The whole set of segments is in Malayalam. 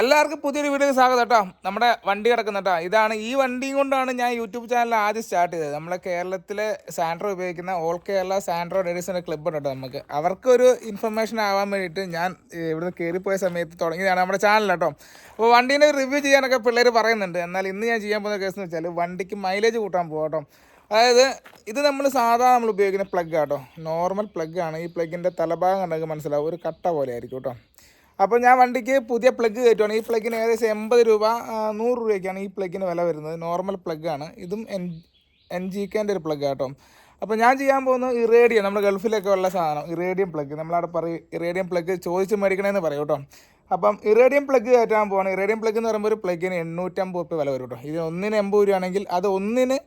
എല്ലാവർക്കും പുതിയൊരു വീഡിയോ സ്വാഗതം കേട്ടോ. നമ്മുടെ വണ്ടി കിടക്കുന്ന കേട്ടോ. ഇതാണ് ഈ വണ്ടിയും കൊണ്ടാണ് ഞാൻ യൂട്യൂബ് ചാനൽ ആദ്യം സ്റ്റാർട്ട് ചെയ്തത്. നമ്മളെ കേരളത്തിലെ സാൻഡ്രോ ഉപയോഗിക്കുന്ന ഓൾ കേരള സാൻഡ്രോ ഡേഡീസിന്റെ ക്ലബ്ബ് ഉണ്ട് കേട്ടോ നമുക്ക്. അവർക്കൊരു ഇൻഫർമേഷൻ ആവാൻ വേണ്ടിയിട്ട് ഞാൻ ഇവിടുന്ന് കയറിപ്പോയ സമയത്ത് തുടങ്ങിയതാണ് നമ്മുടെ ചാനൽ കേട്ടോ. അപ്പോൾ വണ്ടീനെ റിവ്യൂ ചെയ്യാനൊക്കെ പിള്ളേർ പറയുന്നുണ്ട്. എന്നാൽ ഇന്ന് ഞാൻ ചെയ്യാൻ പോകുന്ന കേസ് എന്ന് വെച്ചാൽ വണ്ടിക്ക് മൈലേജ് കൂട്ടാൻ പോകാം കേട്ടോ. അതായത് ഇത് നമ്മൾ സാധാരണ നമ്മൾ ഉപയോഗിക്കുന്ന പ്ലഗ് ആട്ടോ നോർമൽ പ്ലഗ് ആണ്. ഈ പ്ലഗിന്റെ തലഭാഗം കണ്ടെങ്കിൽ മനസ്സിലാവും. ഒരു കട്ട പോലെ ആയിരിക്കും കേട്ടോ. അപ്പോൾ ഞാൻ വണ്ടിക്ക് പുതിയ പ്ലഗ് കയറ്റുവാണ്. ഈ പ്ലഗിന് ഏകദേശം എൺപത് രൂപ നൂറ് രൂപയ്ക്കാണ് ഈ പ്ലഗിന് വില വരുന്നത്. നോർമൽ പ്ലഗാണ് ഇതും എൻ എൻ ജി കെന്റെ ഒരു പ്ലഗ് കേട്ടോ അപ്പോൾ ഞാൻ ചെയ്യാൻ പോകുന്നത് ഇറേഡിയം നമ്മുടെ ഗൾഫിലൊക്കെ ഉള്ള സാധനം ഇറേഡിയം പ്ലഗ് നമ്മളവിടെ പറയും ഇറേഡിയം പ്ലഗ് ചോദിച്ച് മേടിക്കണമെന്ന് പറയും കേട്ടോ. അപ്പം ഇറേഡിയം പ്ലഗ് കയറ്റാൻ പോവാണ്. ഇറേഡിയം പ്ലഗ് എന്ന് പറയുമ്പോൾ ഒരു പ്ലഗിന് എണ്ണൂറ്റമ്പത് റുപ്യ വില വരും കേട്ടോ. ഇത് ഒന്നിന് എൺപത് രൂപയാണെങ്കിൽ അത് ഒന്നിന്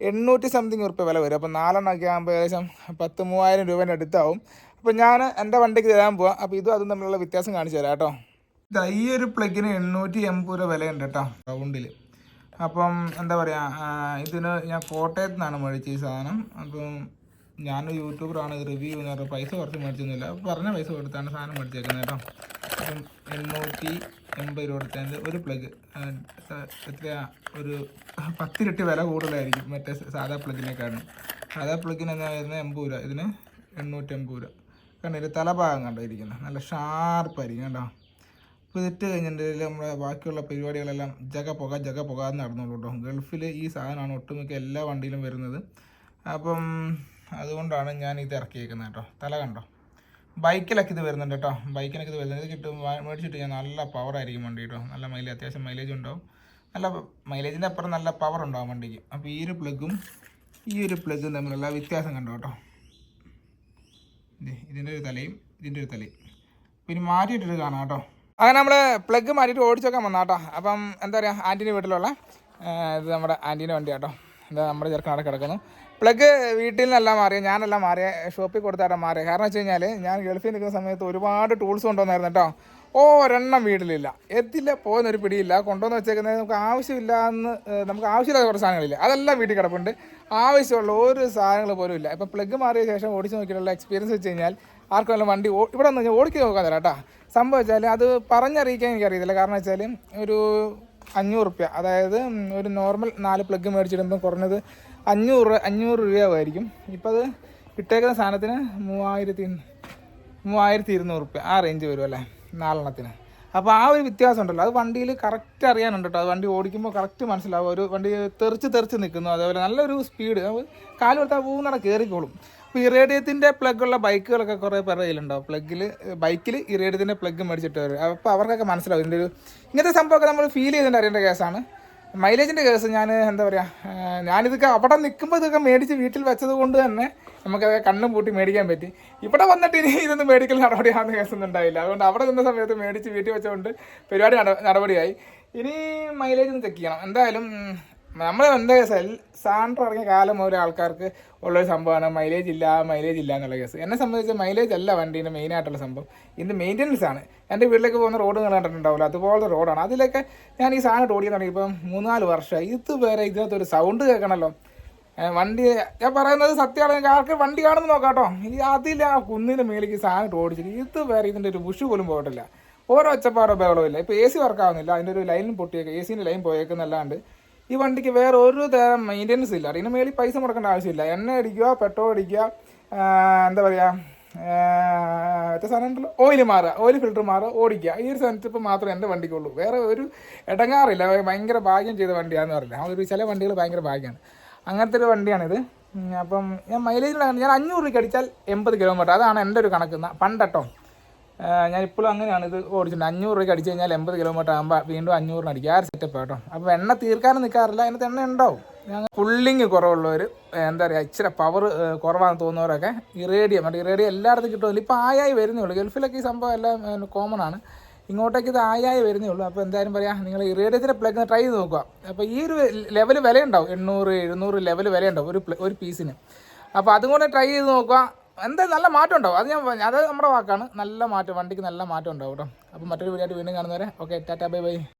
എണ്ണൂറ്റി സംതിങ് ഉറുപ്പ്യ വില വരും. അപ്പോൾ നാലെണ്ണമൊക്കെ ആകുമ്പോൾ ഏകദേശം പത്ത് മൂവായിരം രൂപേന്റെ അടുത്താവും. അപ്പോൾ ഞാൻ എന്റെ വണ്ടിക്ക് തരാൻ പോവാം. അപ്പോൾ ഇതും അതും തമ്മിലുള്ള വ്യത്യാസം കാണിച്ചു തരാം കേട്ടോ. ഇതാ ഈ ഒരു പ്ലഗിന് എണ്ണൂറ്റി എൺപത് രൂപ വിലയുണ്ട് കേട്ടോ റൗണ്ടിൽ അപ്പം എന്താ പറയുക ഇതിന് ഞാൻ കോട്ടയത്ത് നിന്നാണ് മേടിച്ചത് ഈ സാധനം. അപ്പം ഞാൻ യൂട്യൂബറാണ് റിവ്യൂ എന്ന് പറഞ്ഞാൽ പൈസ കുറച്ച് മേടിച്ചൊന്നുമില്ല. പറഞ്ഞ പൈസ കൊടുത്താണ് സാധനം മേടിച്ചേക്കുന്നത് കേട്ടോ. അപ്പം എണ്ണൂറ്റി എൺപത് രൂപ കൊടുത്തതിന്റെ ഒരു പ്ലഗ് എത്രയാ ഒരു പത്തിരട്ടി വില കൂടുതലായിരിക്കും മറ്റേ സാധാ പ്ലഗിനേക്കാളും. സാധാ പ്ലഗിന് എന്നാ എൺപത് രൂപ. ഇതിന് എണ്ണൂറ്റി എൺപത് രൂപ. കണ്ടോ ഇത് തലഭാഗം കണ്ടോ ഇരിക്കുന്നത് നല്ല ഷാർപ്പായിരിക്കും കണ്ടോ. അപ്പോൾ ഇതിട്ട് കഴിഞ്ഞിട്ടുണ്ടെങ്കിൽ നമ്മുടെ ബാക്കിയുള്ള പരിപാടികളെല്ലാം ജഗ പുക ജഗ പുക എന്ന് നടന്നുള്ളൂ കേട്ടോ. ഗൾഫിൽ ഈ സാധനമാണ് ഒട്ടുമിക്ക എല്ലാ വണ്ടിയിലും വരുന്നത്. അപ്പം അതുകൊണ്ടാണ് ഞാൻ ഇത് ഇറക്കിയേക്കുന്നത് കേട്ടോ. തല കണ്ടോ? ബൈക്കിലൊക്കെ ഇത് വരുന്നുണ്ട് കേട്ടോ. ബൈക്കിനൊക്കെ ഇത് വരുന്നത് കിട്ടും മേടിച്ചിട്ട് ഞാൻ നല്ല പവർ ആയിരിക്കും വണ്ടി കേട്ടോ. നല്ല മൈലേജ് അത്യാവശ്യം മൈലേജ് ഉണ്ടാവും. നല്ല മൈലേജിന്റെ അപ്പുറം നല്ല പവർ ഉണ്ടാവും വണ്ടിക്ക്. അപ്പോൾ ഈ ഒരു പ്ലഗും ഈ ഒരു പ്ലഗും തമ്മിലുള്ള വ്യത്യാസം കണ്ടോ കേട്ടോ. ഇതിന്റെ ഒരു തലയും ഇതിന്റെ ഒരു തലയും. പിന്നെ മാറ്റിയിട്ടിട്ട് കാണാം കേട്ടോ. അങ്ങനെ നമ്മൾ പ്ലഗ് മാറ്റിയിട്ട് ഓടിച്ചൊക്കെ വന്നാ കേട്ടോ. അപ്പം എന്താ പറയുക ആന്റീന്റെ വീട്ടിലുള്ള ഇത് നമ്മുടെ ആന്റീന്റെ വണ്ടി കേട്ടോ. എന്താ നമ്മുടെ ചെറുക്കനവിടെ കിടക്കുന്നു. പ്ലഗ് വീട്ടിൽ നിന്നെല്ലാം മാറിയ ഞാനെല്ലാം മാറിയ ഷോപ്പിൽ കൊടുത്താട്ടാ മാറിയ. കാരണം വെച്ച് കഴിഞ്ഞാൽ ഞാൻ ഗൾഫിൽ നിൽക്കുന്ന സമയത്ത് ഒരുപാട് ടൂൾസ് കൊണ്ടുവന്നായിരുന്നു കേട്ടോ. ഒരെണ്ണം വീട്ടിലില്ല എത്തില്ല പോകുന്നൊരു പിടിയില്ല. കൊണ്ടുവന്ന് വെച്ചേക്കുന്നത് നമുക്ക് ആവശ്യമില്ല എന്ന് നമുക്ക് ആവശ്യമില്ലാത്ത കുറച്ച് സാധനങ്ങളില്ല. അതെല്ലാം വീട്ടിൽ കിടപ്പുണ്ട്. ആവശ്യമുള്ള ഒരു സാധനങ്ങൾ പോലും ഇല്ല. ഇപ്പം പ്ലഗ് മാറിയ ശേഷം ഓടിച്ച് നോക്കിയിട്ടുള്ള എക്സ്പീരിയൻസ് വെച്ച് കഴിഞ്ഞാൽ ആർക്കും വല്ല വണ്ടി ഇവിടെ നിന്ന് ഓടിക്കാൻ നോക്കാൻ തരാം കേട്ടോ. സംഭവം വെച്ചാൽ അത് പറഞ്ഞറിയിക്കാൻ എനിക്കറിയത്തില്ല. കാരണം വെച്ചാൽ ഒരു അഞ്ഞൂറ് റുപ്യ അതായത് ഒരു നോർമൽ നാല് പ്ലഗ് മേടിച്ചിടുമ്പോൾ കുറഞ്ഞത് അഞ്ഞൂറ് അഞ്ഞൂറ് രൂപയായിരിക്കും ഇപ്പോൾ അത് ഇട്ടേക്കുന്ന സാധനത്തിന് മൂവായിരത്തി മൂവായിരത്തി ഇരുന്നൂറ് റുപ്യ ആ റേഞ്ച് വരും അല്ലേ? നാലെണ്ണത്തിന്. അപ്പോൾ ആ ഒരു വ്യത്യാസം ഉണ്ടല്ലോ അത് വണ്ടിയിൽ കറക്റ്റ് അറിയാനുണ്ട് കേട്ടോ അത് വണ്ടി ഓടിക്കുമ്പോൾ കറക്റ്റ് മനസ്സിലാവും. ഒരു വണ്ടി തെറിച്ച് തെറിച്ച് നിൽക്കുന്നു. അതേപോലെ നല്ലൊരു സ്പീഡ് കാൽ കൊടുത്താൽ പൂന്നട കയറിക്കോളും അപ്പോൾ ഈ റേഡിയത്തിന്റെ പ്ലഗുള്ള ബൈക്കുകളൊക്കെ കുറേ പേരുടെ കയ്യിലുണ്ടാവും പ്ലഗിൽ ബൈക്കിൽ ഈ റേഡിയത്തിന്റെ പ്ലഗ് മേടിച്ചിട്ട് വരും. അപ്പോൾ അവർക്കൊക്കെ മനസ്സിലാവും ഇതിന്റെ ഒരു ഇങ്ങനത്തെ സംഭവമൊക്കെ നമ്മൾ ഫീൽ ചെയ്തിട്ട് അറിയേണ്ട കേസാണ് മൈലേജിന്റെ കേസ് ഞാൻ എന്താ പറയുക ഞാനിതൊക്കെ അവിടെ നിൽക്കുമ്പോൾ ഇതൊക്കെ മേടിച്ച് വീട്ടിൽ വെച്ചത് കൊണ്ട് തന്നെ നമുക്കതൊക്കെ കണ്ണും പൂട്ടി മേടിക്കാൻ പറ്റി. ഇവിടെ വന്നിട്ട് ഇനി ഇതൊന്നും മേടിക്കൽ നടപടിയാണെന്ന് കേസൊന്നും ഉണ്ടായില്ല. അതുകൊണ്ട് അവിടെ നിന്ന സമയത്ത് മേടിച്ച് വീട്ടിൽ വെച്ചുകൊണ്ട് പരിപാടി നട- നടപടിയായി. ഇനി മൈലേജ് ഒന്ന് ചെക്ക് ചെയ്യണം. എന്തായാലും നമ്മൾ എന്താ കേസ് സാൻഡ്രോ ഇറങ്ങിയ കാലം മുതൽ ആൾക്കാർക്ക് ഉള്ളൊരു സംഭവമാണ് മൈലേജ് ഇല്ല മൈലേജ് ഇല്ല എന്നുള്ള കേസ് എന്നെ സംബന്ധിച്ച് മൈലേജ് അല്ല വണ്ടീന്റെ മെയിൻ ആയിട്ടുള്ള സംഭവം. ഇത് മെയിന്റനൻസ് ആണ്. എന്റെ വീട്ടിലേക്ക് പോകുന്ന റോഡ് നിങ്ങൾ കണ്ടിട്ടുണ്ടാവില്ല. അതുപോലത്തെ റോഡാണ് അതിലൊക്കെ ഞാൻ ഈ സാധനം ഓടിക്കാൻ തുടങ്ങി. ഇപ്പം മൂന്നാൽ വർഷമായി. ഇതുവരെ ഇതിനകത്ത് ഒരു സൗണ്ട് കേൾക്കണമല്ലോ വണ്ടി ഞാൻ പറയുന്നത് സത്യമാണ്. ആർക്ക് വണ്ടി കാണുമെന്ന് നോക്കാട്ടോ കേട്ടോ. ഈ അതിൽ ആ കുന്നിന്റെ മേലേക്ക് സാധനം ഓടിച്ചിട്ട് ഇതുവരെ ഇതിന്റെ ഒരു ബുഷ് പോലും പോയിട്ടില്ല. ഓരോ ഒച്ചപ്പാടോ ബഹളവും ഇല്ല. ഇപ്പോൾ എ സി വർക്കാവുന്നില്ല അതിന്റെ ഒരു ലൈനും പൊട്ടിയേക്ക് എ സീന്റെ ലൈൻ പോയേക്കുന്നല്ലാണ്ട് ഈ വണ്ടിക്ക് വേറെ ഒരു തരം മെയിന്റനൻസ് ഇല്ല. അതിന് മേളിൽ പൈസ മുടക്കേണ്ട ആവശ്യമില്ല. എണ്ണ അടിക്കുക പെട്രോൾ അടിക്കുക എന്താ പറയുക മറ്റേ സാധനം ഉണ്ടല്ലോ ഓയിൽ മാറുക ഓയിൽ ഫിൽറ്റർ മാറുക ഓടിക്കുക. ഈ ഒരു സെന്റിപ്പ് മാത്രമേ എന്റെ വണ്ടിക്കുള്ളൂ. വേറെ ഒരു ഇടങ്ങാറില്ല. ഭയങ്കര ഭാഗ്യം ചെയ്ത വണ്ടിയാണെന്ന് പറയില്ല ഒരു ചില വണ്ടികൾ ഭയങ്കര ഭാഗ്യമാണ് അങ്ങനത്തെ ഒരു വണ്ടിയാണിത്. അപ്പം ഞാൻ മൈലേജിലാണ് ഞാൻ അഞ്ഞൂറ് രൂപയ്ക്ക് അടിച്ചാൽ എൺപത് കിലോമീറ്റർ അതാണ് എന്റെ ഒരു കണക്ക്. പണ്ടട്ടോ. ഞാൻ ഇപ്പോഴും അങ്ങനെയാണ്. ഇത് ഓടിച്ചിട്ടുണ്ട്. അഞ്ഞൂറ് രൂപയ്ക്ക് അടിച്ച് കഴിഞ്ഞാൽ എൺപത് കിലോമീറ്റർ ആകുമ്പോൾ വീണ്ടും അഞ്ഞൂറിന് അടിക്കുക ആ ഒരു സെറ്റപ്പ് കേട്ടോ അപ്പോൾ എണ്ണ തീർക്കാനും നിൽക്കാറില്ല അതിനകത്ത് എണ്ണ ഉണ്ടാവും. ഞങ്ങൾ പുള്ളിങ് കുറവുള്ളവർ എന്താ പറയുക ഇച്ചിരി പവർ കുറവാണെന്ന് തോന്നുന്നവരൊക്കെ ഇറേഡിയം മറ്റേ ഇറേഡിയം എല്ലായിടത്തും കിട്ടുമല്ലോ ഇപ്പോൾ ആയായി വരുന്നേ ഉള്ളൂ. ഗൾഫിലൊക്കെ ഈ സംഭവം എല്ലാം കോമൺ ആണ്. ഇങ്ങോട്ടേക്ക് ഇത് ആയായി വരുന്നേ ഉള്ളൂ. അപ്പോൾ എന്തായാലും പറയാം നിങ്ങൾ ഇറേഡിയത്തിന്റെ പ്ലഗ് ട്രൈ ചെയ്ത് നോക്കുക. അപ്പോൾ ഈ ഒരു ലെവൽ വിലയുണ്ടാവും. എണ്ണൂറ് എഴുന്നൂറ് ലെവൽ വിലയുണ്ടാവും ഒരു ഒരു പീസിന് അപ്പോൾ അതും കൂടെ ട്രൈ ചെയ്ത് നോക്കുക. എന്തായാലും നല്ല മാറ്റം ഉണ്ടാവും. അത് ഞാൻ അത് നമ്മുടെ വാക്കാണ്. നല്ല മാറ്റം വണ്ടിക്ക് നല്ല മാറ്റം ഉണ്ടാവും കേട്ടോ. അപ്പോൾ മറ്റൊരു വീഡിയോ ആയിട്ട് വീണ്ടും കാണുന്നവരെ ഓക്കെ ടാറ്റാ ബൈ ബൈ